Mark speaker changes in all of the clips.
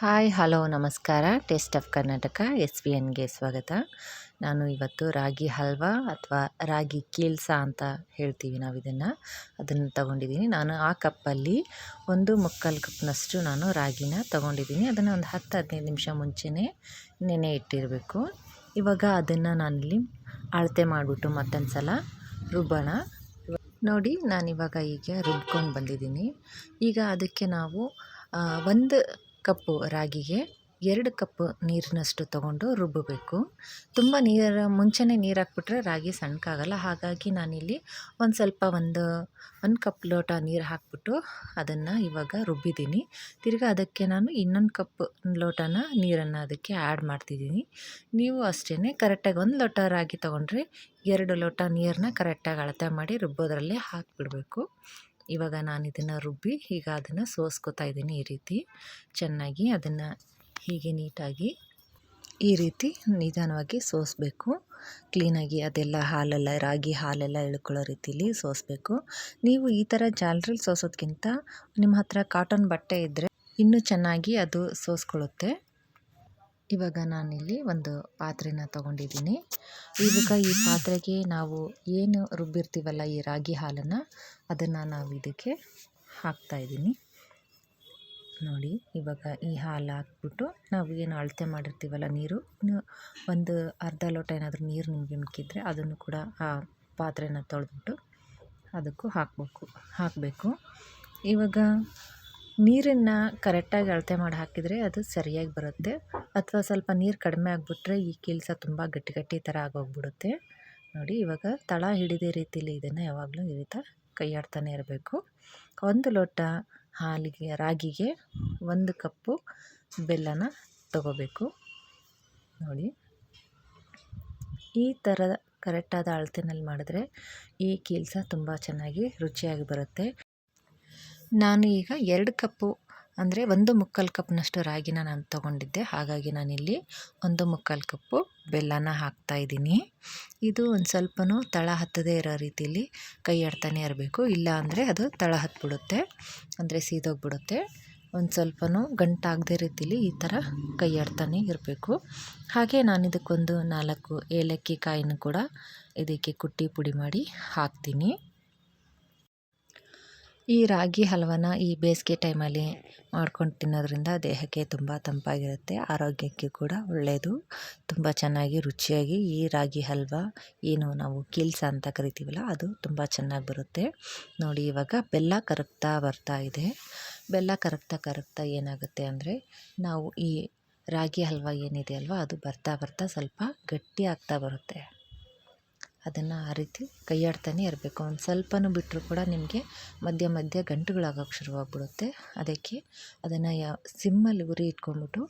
Speaker 1: Hi, hello, ನಮಸ್ಕಾರ. Taste of Karnataka, S V ಎನ್ಗೆ ಸ್ವಾಗತ. ನಾನು ಇವತ್ತು ರಾಗಿ ಹಲ್ವಾ ಅಥವಾ ರಾಗಿ ಕೀಲ್ಸ ಅಂತ ಹೇಳ್ತೀವಿ ನಾವು ಇದನ್ನು ಅದನ್ನು ತಗೊಂಡಿದ್ದೀನಿ. ನಾನು ಆ ಕಪ್ಪಲ್ಲಿ ಒಂದು ಮುಕ್ಕಾಲು ಕಪ್ನಷ್ಟು ನಾನು ರಾಗಿನ ತಗೊಂಡಿದ್ದೀನಿ. ಅದನ್ನು ಒಂದು ಹತ್ತು, ಹದಿನೈದು ನಿಮಿಷ ಮುಂಚೆನೇ ನೆನೆ ಇಟ್ಟಿರಬೇಕು. ಇವಾಗ ಅದನ್ನು ನಾನಿಲ್ಲಿ ಅಳತೆ ಮಾಡಿಬಿಟ್ಟು ಮತ್ತೊಂದು ಸಲ ರುಬ್ಬೋಣ. ನೋಡಿ, ನಾನಿವಾಗ ಈಗ ರುಬ್ಕೊಂಡು ಬಂದಿದ್ದೀನಿ. ಈಗ ಅದಕ್ಕೆ ನಾವು ಒಂದು ಕಪ್ಪು ರಾಗಿಗೆ ಎರಡು ಕಪ್ ನೀರಿನಷ್ಟು ತಗೊಂಡು ರುಬ್ಬಬೇಕು. ತುಂಬ ನೀರು, ಮುಂಚೆನೇ ನೀರು ಹಾಕ್ಬಿಟ್ರೆ ರಾಗಿ ಸಣ್ಣಕ್ಕಾಗಲ್ಲ. ಹಾಗಾಗಿ ನಾನಿಲ್ಲಿ ಒಂದು ಸ್ವಲ್ಪ ಒಂದು ಒಂದು ಕಪ್ ಲೋಟ ನೀರು ಹಾಕ್ಬಿಟ್ಟು ಅದನ್ನು ಇವಾಗ ರುಬ್ಬಿದ್ದೀನಿ. ತಿರ್ಗಿ ಅದಕ್ಕೆ ನಾನು ಇನ್ನೊಂದು ಕಪ್ ಲೋಟನ ನೀರನ್ನು ಅದಕ್ಕೆ ಆ್ಯಡ್ ಮಾಡ್ತಿದ್ದೀನಿ. ನೀವು ಅಷ್ಟೇ ಕರೆಕ್ಟಾಗಿ ಒಂದು ಲೋಟ ರಾಗಿ ತೊಗೊಂಡ್ರೆ ಎರಡು ಲೋಟ ನೀರನ್ನ ಕರೆಕ್ಟಾಗಿ ಅಳತೆ ಮಾಡಿ ರುಬ್ಬೋದ್ರಲ್ಲೇ ಹಾಕಿಬಿಡ್ಬೇಕು. ಇವಾಗ ನಾನು ಇದನ್ನು ರುಬ್ಬಿ ಈಗ ಅದನ್ನು ಸೋಸ್ಕೋತಾ ಇದ್ದೀನಿ ಈ ರೀತಿ. ಚೆನ್ನಾಗಿ ಅದನ್ನು ಹೀಗೆ ನೀಟಾಗಿ ಈ ರೀತಿ ನಿಧಾನವಾಗಿ ಸೋಸಬೇಕು. ಕ್ಲೀನಾಗಿ ಅದೆಲ್ಲ ಹಾಲೆಲ್ಲ, ರಾಗಿ ಹಾಲೆಲ್ಲ ಇಳ್ಕೊಳ್ಳೋ ರೀತಿಲಿ ಸೋಸಬೇಕು. ನೀವು ಈ ಥರ ಜಾಲರಲ್ಲಿ ಸೋಸೋದ್ಕಿಂತ ನಿಮ್ಮ ಹತ್ರ ಕಾಟನ್ ಬಟ್ಟೆ ಇದ್ದರೆ ಇನ್ನೂ ಚೆನ್ನಾಗಿ ಅದು ಸೋಸ್ಕೊಳ್ಳುತ್ತೆ. ಇವಾಗ ನಾನಿಲ್ಲಿ ಒಂದು ಪಾತ್ರೆನ ತೊಗೊಂಡಿದ್ದೀನಿ. ಇವಾಗ ಈ ಪಾತ್ರೆಗೆ ನಾವು ಏನು ರುಬ್ಬಿರ್ತೀವಲ್ಲ ಈ ರಾಗಿ ಹಾಲನ್ನು, ಅದನ್ನು ನಾವು ಇದಕ್ಕೆ ಹಾಕ್ತಾಯಿದ್ದೀನಿ ನೋಡಿ, ಇವಾಗ ಈ ಹಾಲು ಹಾಕ್ಬಿಟ್ಟು ನಾವು ಏನು ಅಳತೆ ಮಾಡಿರ್ತೀವಲ್ಲ ನೀರು ಒಂದು ಅರ್ಧ ಲೋಟ ಏನಾದರೂ ನೀರು ನಿಮಗೆ ಮಿಕ್ಕಿದ್ರೆ ಅದನ್ನು ಕೂಡ ಆ ಪಾತ್ರೆನ ತೊಳೆದ್ಬಿಟ್ಟು ಅದಕ್ಕೂ ಹಾಕಬೇಕು ಹಾಕಬೇಕು. ಇವಾಗ ನೀರನ್ನು ಕರೆಕ್ಟಾಗಿ ಅಳತೆ ಮಾಡಿ ಹಾಕಿದರೆ ಅದು ಸರಿಯಾಗಿ ಬರುತ್ತೆ. ಅಥವಾ ಸ್ವಲ್ಪ ನೀರು ಕಡಿಮೆ ಆಗಿಬಿಟ್ರೆ ಈ ಕೆಲಸ ತುಂಬ ಗಟ್ಟಿ ಗಟ್ಟಿ ಥರ ಆಗೋಗ್ಬಿಡುತ್ತೆ. ನೋಡಿ, ಇವಾಗ ತಳ ಹಿಡಿದೇ ರೀತಿಲಿ ಇದನ್ನು ಯಾವಾಗಲೂ ಈ ರೀತಿ ಕೈಯಾಡ್ತಾನೆ ಇರಬೇಕು. ಒಂದು ಲೋಟ ಹಾಲಿಗೆ, ರಾಗಿಗೆ ಒಂದು ಕಪ್ಪು ಬೆಲ್ಲನ ತಗೋಬೇಕು. ನೋಡಿ, ಈ ಥರ ಕರೆಕ್ಟಾದ ಅಳತೆನಲ್ಲಿ ಮಾಡಿದ್ರೆ ಈ ಕೀಲ್ಸ ತುಂಬ ಚೆನ್ನಾಗಿ ರುಚಿಯಾಗಿ ಬರುತ್ತೆ. ನಾನು ಈಗ ಎರಡು ಕಪ್ಪು, ಅಂದರೆ ಒಂದು ಮುಕ್ಕಾಲು ಕಪ್ನಷ್ಟು ರಾಗಿನ ನಾನು ತೊಗೊಂಡಿದ್ದೆ. ಹಾಗಾಗಿ ನಾನಿಲ್ಲಿ ಒಂದು ಮುಕ್ಕಾಲು ಕಪ್ಪು ಬೆಲ್ಲನ ಹಾಕ್ತಾಯಿದ್ದೀನಿ ಇದು ಒಂದು ಸ್ವಲ್ಪನೂ ತಳ ಹತ್ತದೇ ಇರೋ ರೀತಿಯಲ್ಲಿ ಕೈ ಆಡ್ತಾನೆ ಇರಬೇಕು. ಇಲ್ಲ ಅಂದರೆ ಅದು ತಳ ಹತ್ಬಿಡುತ್ತೆ, ಅಂದರೆ ಸೀದೋಗ್ಬಿಡುತ್ತೆ. ಒಂದು ಸ್ವಲ್ಪನೂ ಗಂಟಾಗದೇ ರೀತಿಲಿ ಈ ಥರ ಕೈ ಆಡ್ತಾನೆ ಇರಬೇಕು. ಹಾಗೆ ನಾನು ಇದಕ್ಕೊಂದು ನಾಲ್ಕು ಏಲಕ್ಕಿ ಕಾಯಿನೂ ಕೂಡ ಇದಕ್ಕೆ ಕುಟ್ಟಿ ಪುಡಿ ಮಾಡಿ ಹಾಕ್ತೀನಿ. ಈ ರಾಗಿ ಹಲ್ವನ ಈ ಬೇಸಿಗೆ ಟೈಮಲ್ಲಿ ಮಾಡ್ಕೊಂಡು ತಿನ್ನೋದ್ರಿಂದ ದೇಹಕ್ಕೆ ತುಂಬ ತಂಪಾಗಿರುತ್ತೆ, ಆರೋಗ್ಯಕ್ಕೆ ಕೂಡ ಒಳ್ಳೆಯದು ತುಂಬ ಚೆನ್ನಾಗಿ ರುಚಿಯಾಗಿ ಈ ರಾಗಿ ಹಲ್ವ ಏನು ನಾವು ಕೀಲ್ಸ ಅಂತ ಕರಿತೀವಲ್ಲ ಅದು ತುಂಬ ಚೆನ್ನಾಗಿ ಬರುತ್ತೆ. ನೋಡಿ ಇವಾಗ ಬೆಲ್ಲ ಕರಗ್ತಾ ಬರ್ತಾ ಇದೆ. ಬೆಲ್ಲ ಕರಗ್ತಾ ಕರಗ್ತಾ ಏನಾಗುತ್ತೆ ಅಂದರೆ ನಾವು ಈ ರಾಗಿ ಹಲ್ವ ಏನಿದೆ ಅಲ್ವಾ ಅದು ಬರ್ತಾ ಬರ್ತಾ ಸ್ವಲ್ಪ ಗಟ್ಟಿ ಆಗ್ತಾ ಬರುತ್ತೆ. ಅದನ್ನು ಆ ರೀತಿ ಕೈಯಾಡ್ತಾನೆ ಇರಬೇಕು. ಒಂದು ಸ್ವಲ್ಪನೂ ಬಿಟ್ಟರೂ ಕೂಡ ನಿಮಗೆ ಮಧ್ಯ ಮಧ್ಯ ಗಂಟುಗಳಾಗೋಕ್ಕೆ ಶುರುವಾಗ್ಬಿಡುತ್ತೆ. ಅದಕ್ಕೆ ಅದನ್ನು ಯಾ, ಸಿಮ್ಮಲ್ಲಿ ಉರಿ ಇಟ್ಕೊಂಡ್ಬಿಟ್ಟು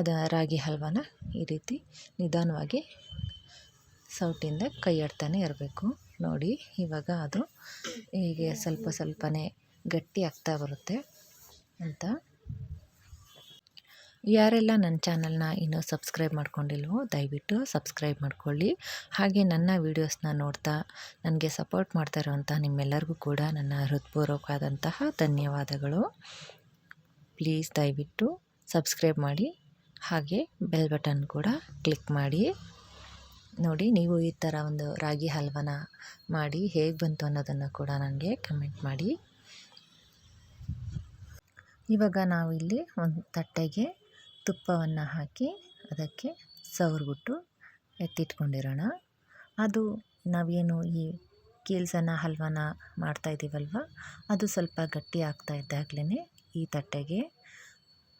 Speaker 1: ಅದ ರಾಗಿ ಹಲ್ವಾನ ಈ ರೀತಿ ನಿಧಾನವಾಗಿ ಸೌಟಿಂದ ಕೈಯಾಡ್ತಾನೆ ಇರಬೇಕು. ನೋಡಿ, ಇವಾಗ ಅದು ಹೀಗೆ ಸ್ವಲ್ಪ ಸ್ವಲ್ಪನೇ ಗಟ್ಟಿ ಆಗ್ತಾ ಬರುತ್ತೆ ಅಂತ. ಯಾರೆಲ್ಲ ನನ್ನ ಚಾನಲ್ನ ಇನ್ನೂ ಸಬ್ಸ್ಕ್ರೈಬ್ ಮಾಡ್ಕೊಂಡಿಲ್ವೋ, ದಯವಿಟ್ಟು ಸಬ್ಸ್ಕ್ರೈಬ್ ಮಾಡ್ಕೊಳ್ಳಿ. ಹಾಗೆ ನನ್ನ ವೀಡಿಯೋಸ್ನ ನೋಡ್ತಾ ನನಗೆ ಸಪೋರ್ಟ್ ಮಾಡ್ತಾ ಇರುವಂಥ ನಿಮ್ಮೆಲ್ಲರಿಗೂ ಕೂಡ ನನ್ನ ಹೃತ್ಪೂರ್ವಕವಾದಂತಹ ಧನ್ಯವಾದಗಳು. ಪ್ಲೀಸ್ ದಯವಿಟ್ಟು ಸಬ್ಸ್ಕ್ರೈಬ್ ಮಾಡಿ, ಹಾಗೆ ಬೆಲ್ ಬಟನ್ ಕೂಡ ಕ್ಲಿಕ್ ಮಾಡಿ. ನೋಡಿ, ನೀವು ಈ ಥರ ಒಂದು ರಾಗಿ ಹಲ್ವನ ಮಾಡಿ ಹೇಗೆ ಬಂತು ಅನ್ನೋದನ್ನು ಕೂಡ ನನಗೆ ಕಮೆಂಟ್ ಮಾಡಿ. ಇವಾಗ ನಾವಿಲ್ಲಿ ಒಂದು ತಟ್ಟೆಗೆ ತುಪ್ಪವನ್ನು ಹಾಕಿ ಅದಕ್ಕೆ ಸವರ್ಬಿಟ್ಟು ಎತ್ತಿಟ್ಕೊಂಡಿರೋಣ. ಅದು ನಾವೇನು ಈ ಕೀಲ್ಸನ, ಹಲ್ವಾನ ಮಾಡ್ತಾಯಿದ್ದೀವಲ್ವ ಅದು ಸ್ವಲ್ಪ ಗಟ್ಟಿ ಆಗ್ತಾ ಇದ್ದಾಗಲೇ ಈ ತಟ್ಟೆಗೆ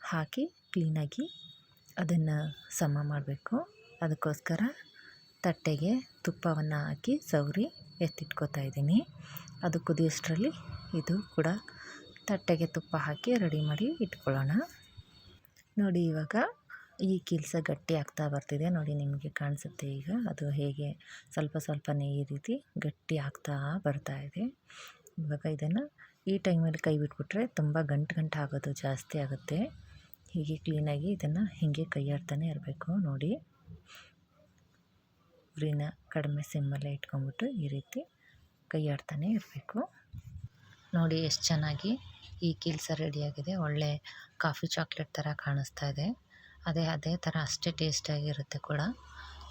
Speaker 1: ಹಾಕಿ ಕ್ಲೀನಾಗಿ ಅದನ್ನು ಸಮ ಮಾಡಬೇಕು. ಅದಕ್ಕೋಸ್ಕರ ತಟ್ಟೆಗೆ ತುಪ್ಪವನ್ನು ಹಾಕಿ ಸವರಿ ಎತ್ತಿಟ್ಕೋತಾ ಇದ್ದೀನಿ. ಅದು ಕುದಿಯೋಷ್ಟರಲ್ಲಿ ಇದು ಕೂಡ ತಟ್ಟೆಗೆ ತುಪ್ಪ ಹಾಕಿ ರೆಡಿ ಮಾಡಿ ಇಟ್ಕೊಳ್ಳೋಣ. ನೋಡಿ ಇವಾಗ ಈ ಕಿಲ್ಸ ಗಟ್ಟಿ ಆಗ್ತಾ ಬರ್ತಿದೆ. ನೋಡಿ ನಿಮಗೆ ಕಾಣಿಸುತ್ತೆ ಈಗ. ಅದು ಹೇಗೆ ಸ್ವಲ್ಪ ಸ್ವಲ್ಪನೇ ಈ ರೀತಿ ಗಟ್ಟಿ ಆಗ್ತಾ ಬರ್ತಾ ಇದೆ. ಇವಾಗ ಇದನ್ನು ಈ ಟೈಮಲ್ಲಿ ಕೈ ಬಿಟ್ಬಿಟ್ರೆ ತುಂಬ ಗಂಟು ಗಂಟು ಆಗೋದು ಜಾಸ್ತಿ ಆಗುತ್ತೆ. ಹೀಗೆ ಕ್ಲೀನಾಗಿ ಇದನ್ನು ಹೀಗೆ ಕೈಯಾಡ್ತಾನೆ ಇರಬೇಕು. ನೋಡಿ. ಉರಿನ ಕಡಿಮೆ ಸಿಮ್ಮಲ್ಲೇ ಇಟ್ಕೊಂಬಿಟ್ಟು ಈ ರೀತಿ ಕೈಯಾಡ್ತಾನೆ ಇರಬೇಕು. ನೋಡಿ ಎಷ್ಟು ಚೆನ್ನಾಗಿ ಈ ಕಿಲ್ಸ ರೆಡಿಯಾಗಿದೆ ಒಳ್ಳೆ ಕಾಫಿ ಚಾಕ್ಲೇಟ್ ಥರ ಕಾಣಿಸ್ತಾ ಇದೆ. ಅದೇ ಅದೇ ಥರ ಅಷ್ಟೇ ಟೇಸ್ಟಿಯಾಗಿರುತ್ತೆ ಕೂಡ.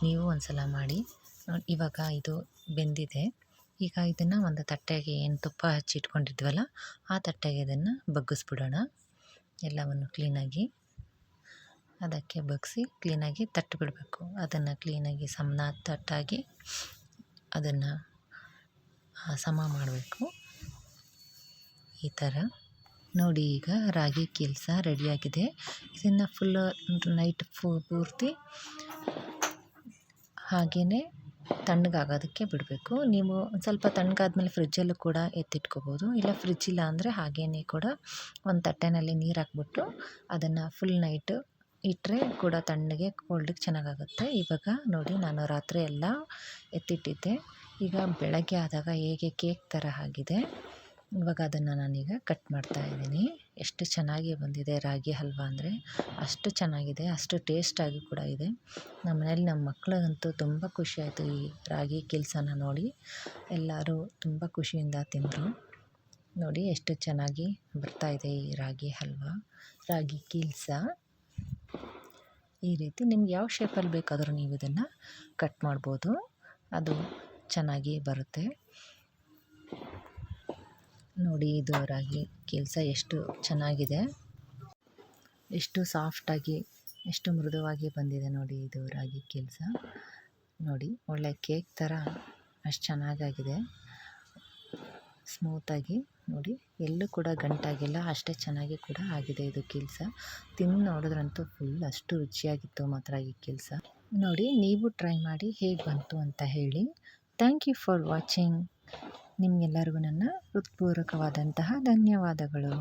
Speaker 1: ನೀವು ಒಂದ್ಸಲ ಮಾಡಿ. ನೋಡ್- ಇವಾಗ ಇದು ಬೆಂದಿದೆ. ಈಗ ಇದನ್ನು ಒಂದು ತಟ್ಟೆಗೆ ಏನು ತುಪ್ಪ ಹಚ್ಚಿ ಇಟ್ಕೊಂಡಿದ್ವಲ್ಲ, ಆ ತಟ್ಟೆಗೆ ಇದನ್ನು ಬಗ್ಗಿಸ್ಬಿಡೋಣ. ಎಲ್ಲವನ್ನು ಕ್ಲೀನಾಗಿ ಅದಕ್ಕೆ ಬಗ್ಗಿಸಿ ಕ್ಲೀನಾಗಿ ತಟ್ಟು ಬಿಡಬೇಕು ಅದನ್ನು ಕ್ಲೀನಾಗಿ ಸಮನ ತಟ್ಟಾಗಿ ಅದನ್ನು ಸಮ ಮಾಡಬೇಕು. ಈ ಥರ ನೋಡಿ ಈಗ ರಾಗಿ ಕೆಲಸ ರೆಡಿಯಾಗಿದೆ. ಇದನ್ನು ಫುಲ್ ನೈಟ್ ಫು ಪೂರ್ತಿ ಹಾಗೆಯೇ ತಣ್ಣಗಾಗೋದಕ್ಕೆ ಬಿಡಬೇಕು. ನೀವು ಒಂದು ಸ್ವಲ್ಪ ತಣ್ಣಗಾದ್ಮೇಲೆ ಫ್ರಿಜ್ಜಲ್ಲೂ ಕೂಡ ಎತ್ತಿಟ್ಕೋಬೋದು. ಇಲ್ಲ ಫ್ರಿಜ್ ಇಲ್ಲ ಅಂದರೆ ಹಾಗೇ ಕೂಡ ಒಂದು ತಟ್ಟೆನಲ್ಲಿ ನೀರು ಹಾಕ್ಬಿಟ್ಟು ಅದನ್ನು ಫುಲ್ ನೈಟ್ ಇಟ್ಟರೆ ಕೂಡ ತಣ್ಣಗೆ ಕೋಲ್ಡಿಗೆ ಚೆನ್ನಾಗಾಗುತ್ತೆ. ಇವಾಗ ನೋಡಿ ನಾನು ರಾತ್ರಿ ಎಲ್ಲ ಎತ್ತಿಟ್ಟಿದ್ದೆ. ಈಗ ಬೆಳಗ್ಗೆ ಆದಾಗ ಹೇಗೆ ಕೇಕ್ ಥರ ಆಗಿದೆ. ಇವಾಗ ಅದನ್ನು ನಾನೀಗ ಕಟ್ ಮಾಡ್ತಾ ಇದ್ದೀನಿ. ಎಷ್ಟು ಚೆನ್ನಾಗಿ ಬಂದಿದೆ ರಾಗಿ ಹಲ್ವ ಅಂದರೆ ಅಷ್ಟು ಚೆನ್ನಾಗಿದೆ, ಅಷ್ಟು ಟೇಸ್ಟಾಗಿ ಕೂಡ ಇದೆ. ನಮ್ಮ ಮನೇಲಿ ನಮ್ಮ ಮಕ್ಕಳಿಗಂತೂ ತುಂಬ ಖುಷಿ ಆಯಿತು ಈ ರಾಗಿ ಕೆಲಸನ ನೋಡಿ. ಎಲ್ಲರೂ ತುಂಬ ಖುಷಿಯಿಂದ ತಿಂದರು. ನೋಡಿ ಎಷ್ಟು ಚೆನ್ನಾಗಿ ಬರ್ತಾ ಇದೆ ಈ ರಾಗಿ ಹಲ್ವ, ರಾಗಿ ಕೀಲ್ಸ. ಈ ರೀತಿ ನಿಮ್ಗೆ ಯಾವ ಶೇಪಲ್ಲಿ ಬೇಕಾದರೂ ನೀವು ಇದನ್ನು ಕಟ್ ಮಾಡ್ಬೋದು. ಅದು ಚೆನ್ನಾಗಿ ಬರುತ್ತೆ. ನೋಡಿ ಇದು ರಾಗಿ ಕೆಲಸ ಎಷ್ಟು ಚೆನ್ನಾಗಿದೆ. ಎಷ್ಟು ಸಾಫ್ಟಾಗಿ, ಎಷ್ಟು ಮೃದುವಾಗಿ ಬಂದಿದೆ ನೋಡಿ ಇದು ರಾಗಿ ಕೆಲಸ. ನೋಡಿ, ಒಳ್ಳೆ ಕೇಕ್ ಥರ ಅಷ್ಟು ಚೆನ್ನಾಗಾಗಿದೆ. ಸ್ಮೂತಾಗಿ ನೋಡಿ, ಎಲ್ಲೂ ಕೂಡ ಗಂಟಾಗಿಲ್ಲ, ಅಷ್ಟೇ ಚೆನ್ನಾಗಿ ಕೂಡ ಆಗಿದೆ ಇದು ಕೆಲಸ. ತಿಂದು ನೋಡಿದ್ರಂತೂ ಫುಲ್ ಅಷ್ಟು ರುಚಿಯಾಗಿತ್ತು ಮಾತ್ರ ಈ ಕೆಲಸ. ನೋಡಿ, ನೀವು ಟ್ರೈ ಮಾಡಿ ಹೇಗೆ ಬಂತು ಅಂತ ಹೇಳಿ. ಥ್ಯಾಂಕ್ ಯು ಫಾರ್ ವಾಚಿಂಗ್ ನಿಮಗೆಲ್ಲರಿಗೂ ನನ್ನ ಹೃತ್ಪೂರ್ವಕವಾದಂತಹ ಧನ್ಯವಾದಗಳು.